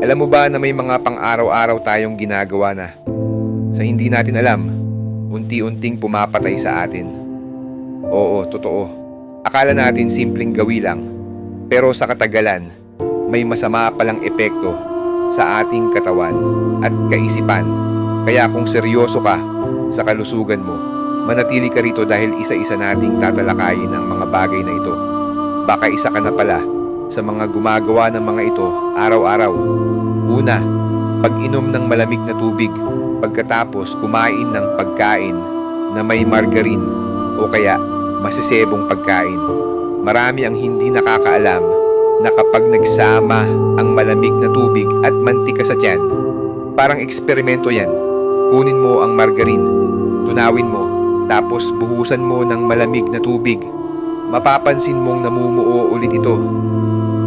Alam mo ba na may mga pang-araw-araw tayong ginagawa na sa hindi natin alam, unti-unting pumapatay sa atin. Oo, totoo. Akala natin simpleng gawi lang, pero sa katagalan, may masama palang epekto sa ating katawan at kaisipan. Kaya kung seryoso ka sa kalusugan mo, manatili ka rito dahil isa-isa nating tatalakayin ang mga bagay na ito. Baka isa ka na pala sa mga gumagawa ng mga ito araw-araw. Una, pag-inom ng malamig na tubig pagkatapos kumain ng pagkain na may margarine o kaya masisebong pagkain. Marami ang hindi nakakaalam na kapag nagsama ang malamig na tubig at mantika sa tiyan, parang eksperimento yan. Kunin mo ang margarine, tunawin mo, tapos buhusan mo ng malamig na tubig. Mapapansin mong namumuo ulit ito.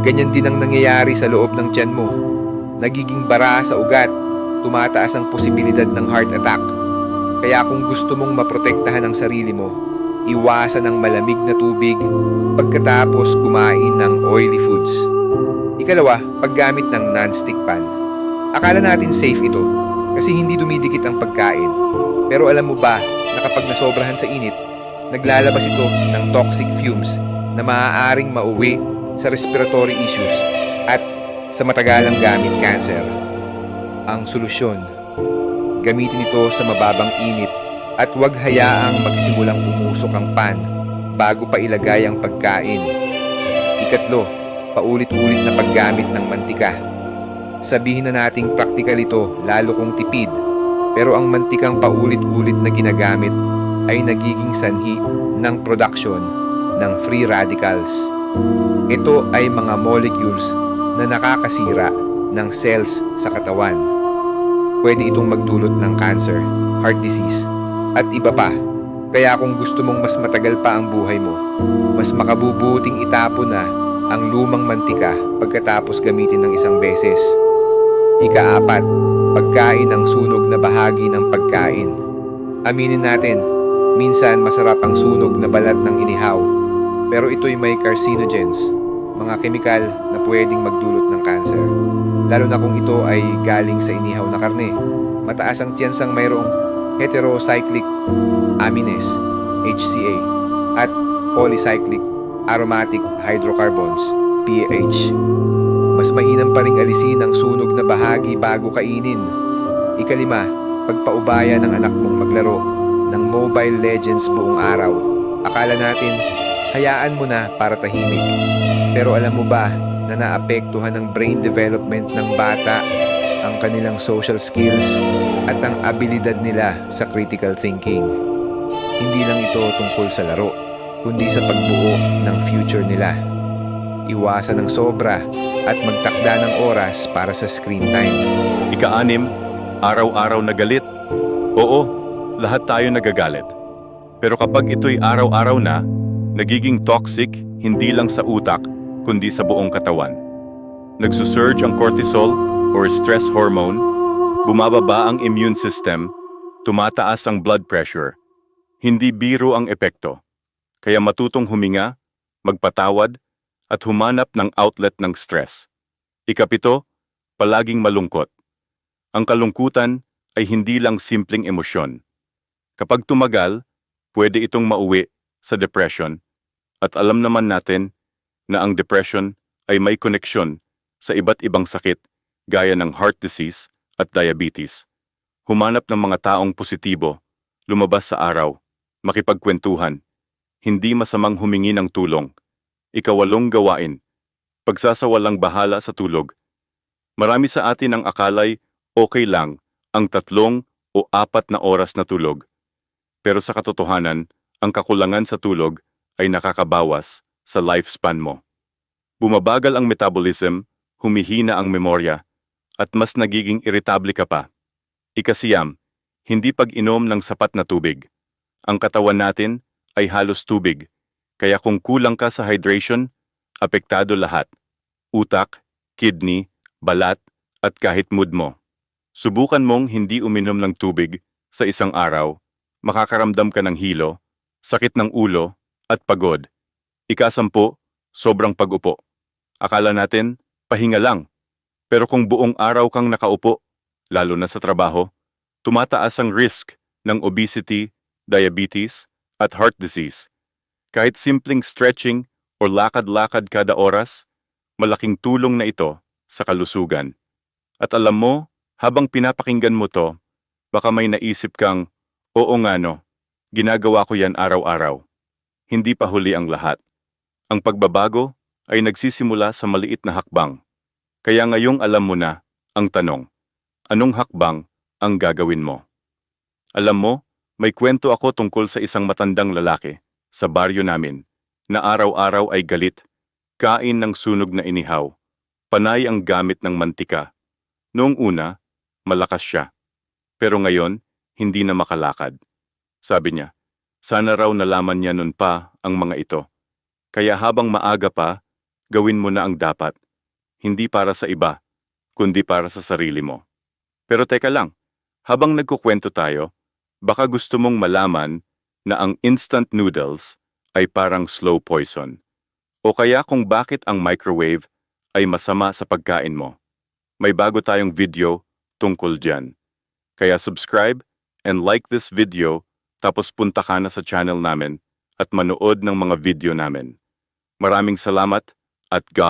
Ganyan din ang nangyayari sa loob ng tiyan mo. Nagiging bara sa ugat, tumataas ang posibilidad ng heart attack. Kaya kung gusto mong maprotektahan ang sarili mo, iwasan ang malamig na tubig pagkatapos kumain ng oily foods. Ikalawa, paggamit ng non-stick pan. Akala natin safe ito kasi hindi dumidikit ang pagkain. Pero alam mo ba na kapag nasobrahan sa init, naglalabas ito ng toxic fumes na maaaring mauwi sa respiratory issues at sa matagalang gamit cancer. Ang solusyon, gamitin ito sa mababang init at huwag hayaang magsimulang umusok ang pan bago pa ilagay ang pagkain. Ikatlo, paulit-ulit na paggamit ng mantika. Sabihin na nating praktikal ito lalo kung tipid, pero ang mantikang paulit-ulit na ginagamit ay nagiging sanhi ng production ng free radicals. Ito ay mga molecules na nakakasira ng cells sa katawan. Pwede itong magdulot ng cancer, heart disease, at iba pa. Kaya kung gusto mong mas matagal pa ang buhay mo, mas makabubuting itapon na ang lumang mantika pagkatapos gamitin ng isang beses. Ikaapat, pagkain ng sunog na bahagi ng pagkain. Aminin natin, minsan masarap ang sunog na balat ng inihaw, pero ito'y may carcinogens, mga kemikal na pwedeng magdulot ng cancer. Lalo na kung ito ay galing sa inihaw na karne. Mataas ang tiyansang mayroong heterocyclic amines, HCA, at polycyclic aromatic hydrocarbons, PAH. Mas mainam pa ring alisin ang sunog na bahagi bago kainin. Ikalima, pagpaubaya ng anak mong maglaro ng Mobile Legends buong araw. Akala natin, hayaan mo na para tahimik. Pero alam mo ba na naapektuhan ng brain development ng bata ang kanilang social skills at ang abilidad nila sa critical thinking. Hindi lang ito tungkol sa laro, kundi sa pagbuo ng future nila. Iwasan ng sobra at magtakda ng oras para sa screen time. Ika-anim, araw-araw na galit. Oo, lahat tayo nagagalit. Pero kapag ito'y araw-araw na, nagiging toxic hindi lang sa utak, kundi sa buong katawan. Nagsusurge ang cortisol or stress hormone, bumababa ang immune system, tumataas ang blood pressure. Hindi biro ang epekto. Kaya matutong huminga, magpatawad, at humanap ng outlet ng stress. Ikapito, palaging malungkot. Ang kalungkutan ay hindi lang simpleng emosyon. Kapag tumagal, pwede itong mauwi sa depression at alam naman natin na ang depression ay may koneksyon sa iba't ibang sakit gaya ng heart disease at diabetes. Humanap ng mga taong positibo, lumabas sa araw, makipagkwentuhan, hindi masamang humingi ng tulong. Ikawalong gawain, pagsasawalang bahala sa tulog. Marami sa atin ang akalay okay lang ang tatlong o apat na oras na tulog. Pero sa katotohanan, ang kakulangan sa tulog ay nakakabawas sa lifespan mo. Bumabagal ang metabolism, humihina ang memorya, at mas nagiging irritable ka pa. Ikasiyam, hindi pag-inom ng sapat na tubig. Ang katawan natin ay halos tubig, kaya kung kulang ka sa hydration, apektado lahat. Utak, kidney, balat, at kahit mood mo. Subukan mong hindi uminom ng tubig sa isang araw, makakaramdam ka ng hilo, sakit ng ulo, at pagod. Ikasampu, sobrang pag-upo. Akala natin, pahinga lang. Pero kung buong araw kang nakaupo, lalo na sa trabaho, tumataas ang risk ng obesity, diabetes, at heart disease. Kahit simpleng stretching o lakad-lakad kada oras, malaking tulong na ito sa kalusugan. At alam mo, habang pinapakinggan mo to, baka may naisip kang, oo nga no, ginagawa ko yan araw-araw. Hindi pa huli ang lahat. Ang pagbabago ay nagsisimula sa maliit na hakbang. Kaya ngayong alam mo na ang tanong, anong hakbang ang gagawin mo? Alam mo, may kwento ako tungkol sa isang matandang lalaki sa baryo namin na araw-araw ay galit, kain ng sunog na inihaw, panay ang gamit ng mantika. Noong una, malakas siya. Pero ngayon, hindi na makalakad. Sabi niya, sana raw nalaman niya nun pa ang mga ito. Kaya habang maaga pa, gawin mo na ang dapat. Hindi para sa iba, kundi para sa sarili mo. Pero teka lang, habang nagkukwento tayo, baka gusto mong malaman na ang instant noodles ay parang slow poison. O kaya kung bakit ang microwave ay masama sa pagkain mo. May bago tayong video tungkol dyan. Kaya subscribe and like this video tapos punta ka na sa channel namin at manood ng mga video namin. Maraming salamat at God